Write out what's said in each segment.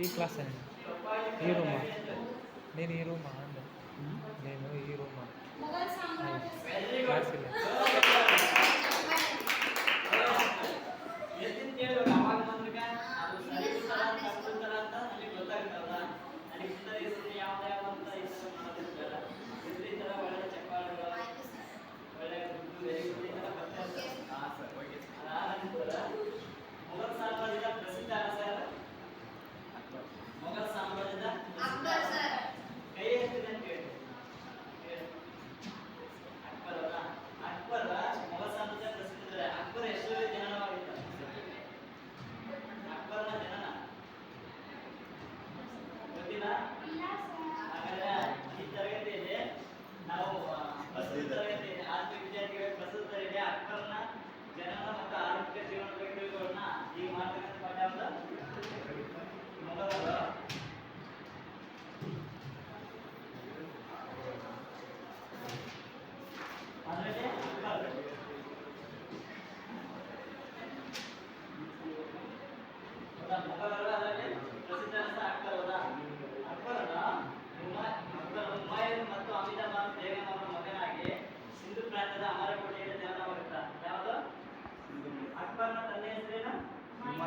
ఈ క్లాస్ అండి ఈ రూమా? నేను ఈ రూమా అండి నేను ఈ రూమా. క్లాస్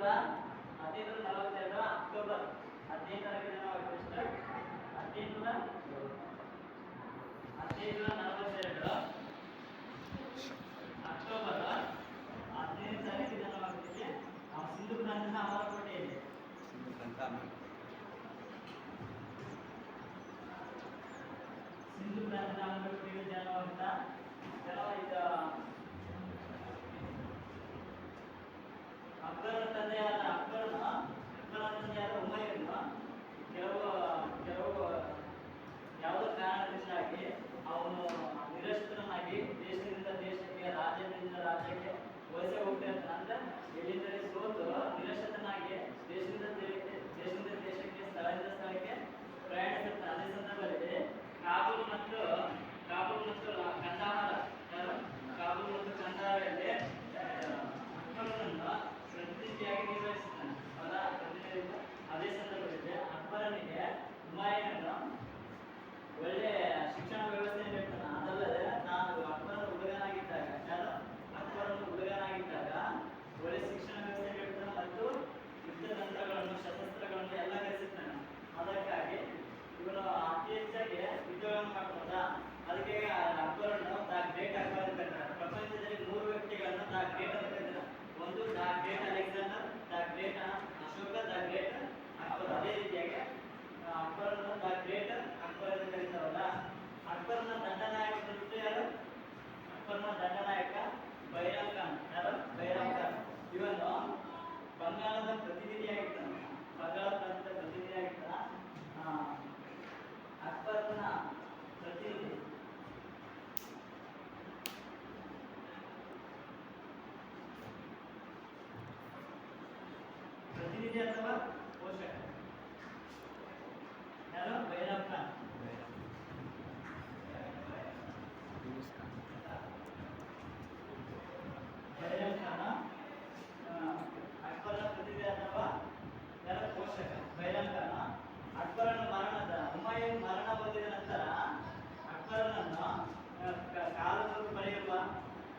ಸಾವಿರದ ಹದಿನೈದು ನಲವತ್ತೆರಡು ಅಕ್ಟೋಬರ್ ಹದಿನೈದರ ದಿನ ನಾವು ಹದಿನೈದು ಹದಿನೈದು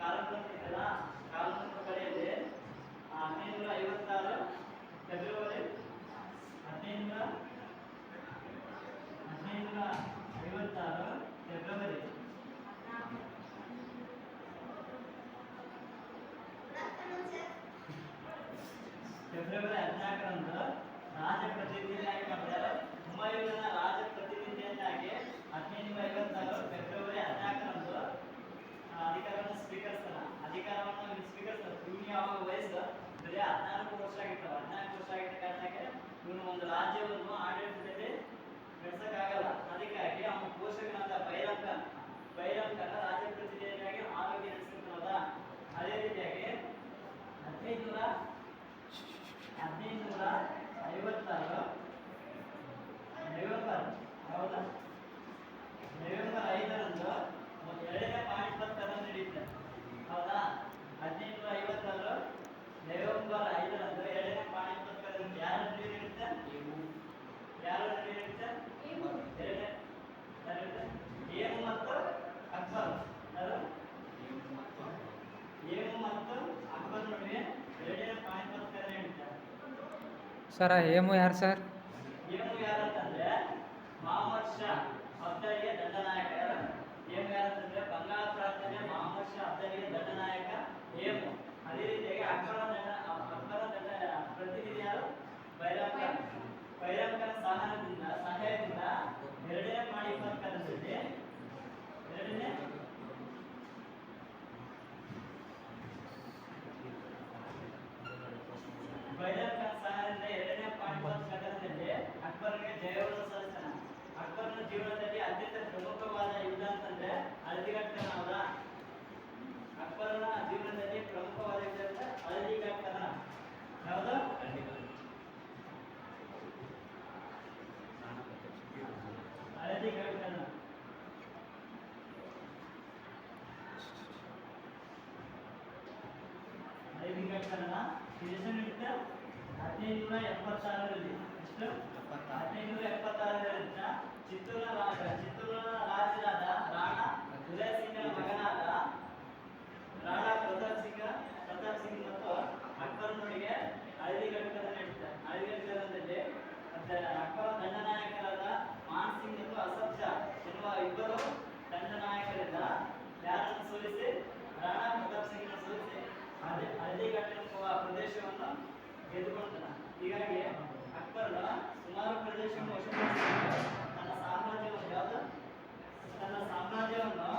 ಕಾಲಕ್ರಮ ಇದೆಲ್ಲ ಕಾಲಕ್ರಮ ಕಡೆಯಲ್ಲಿ ಹದಿನೈದುನೂರ ಐವತ್ತಾರು ಫೆಬ್ರವರಿ ಹದಿನೈದುನೂರ ಹದಿನೈದುನೂರ ಐವತ್ತಾರು ಫೆಬ್ರವರಿ ಫೆಬ್ರವರಿ ಹದಿನಾಲ್ಕರಂದು ರಾಜ ಪ್ರತಿನಿಧಿಯಾಗಿ ಮಾಡಿದ್ದಾರೆ ಹುಮಾಯೂರನ ರಾಜ ಅಧಿಕಾರವನ್ನು ಸ್ವೀಕರಿಸ್ತಾನ. ಅಧಿಕಾರವನ್ನು ಸ್ವೀಕರಿಸ್ತಾನೆ. ಯಾವಾಗ ವಯಸ್ಸು? ಬರೀ ಹದಿನಾಲ್ಕು ವರ್ಷ ಆಗಿರ್ತಾವ ಹದಿನಾಲ್ಕು ವರ್ಷ ಆಗಿದ್ದ ಕಾರಣಕ್ಕೆ ಇವನು ಒಂದು ರಾಜ್ಯವನ್ನು ಆಡಳಿತದಲ್ಲಿ ಶಾ ಅಬ್ದಾಲಿಯ ದಂಡನಾಯಕ ಹೇಮು ಅದೇ ರೀತಿಯಾಗಿ ಅಕ್ಬರ ದಂಡ ಅಕ್ಬರ ದಂಡ ಪ್ರತಿನಿಧಿ ಯಾರು ಬೈರಂಕ ಬೈರಂಕನ ಸಹಾಯದಿಂದ ಸಹಾಯದಿಂದ ಎರಡನೇ ಪಾಣಿಪತ್ ಕದನದಲ್ಲಿ ಎರಡನೇ ಹದಿನೈದುನೂರ ಎಪ್ಪತ್ತಾರರಲ್ಲಿ, ಎಷ್ಟು? ಹದಿನೈದುನೂರ ಎಪ್ಪತ್ತಾರರಿಂದ ಚಿತ್ತೂರಿನ ರಾಜ, ಚಿತ್ತೂರಿನ ರಾಜರಾದ ರಾಣಾ ಉದಯ ಸಿಂಗನ ಮಗನಾದ ರಾಣಾ ಪ್ರತಾಪ್ ಸಿಂಗ, ಪ್ರತಾಪ್ ಸಿಂಗ್ ಮತ್ತು ಅಕ್ಬರನೊಂದಿಗೆ ಹಳದಿಘಾಟ್ ಕದನ ನಡೀತಾರೆ ಮತ್ತೆ ಅಕ್ಬರ ದಂಡನಾಯಕರಾದ ಮಾನ್ ಸಿಂಗ್ ಮತ್ತು ಅಸಫ್ ಶಾ ಎನ್ನುವ ಇಬ್ಬರು ದಂಡನಾಯಕರಿಂದ ಯಾರನ್ನು ಸೋಲಿಸಿ? ರಾಣಾ ಪ್ರತಾಪ್ ಸಿಂಗ್ನ ಸೋಲಿಸಿ. ಗೆದ್ದುಕೊಂಡ ಹೀಗಾಗಿ ಅಕ್ಬರ್ ಸುಮಾರು ಪ್ರದೇಶವನ್ನು ವಶಪಡಿಸಿಕೊಂಡು ತನ್ನ ಸಾಮ್ರಾಜ್ಯವನ್ನು ಯಾವುದು? ತನ್ನ ಸಾಮ್ರಾಜ್ಯವನ್ನು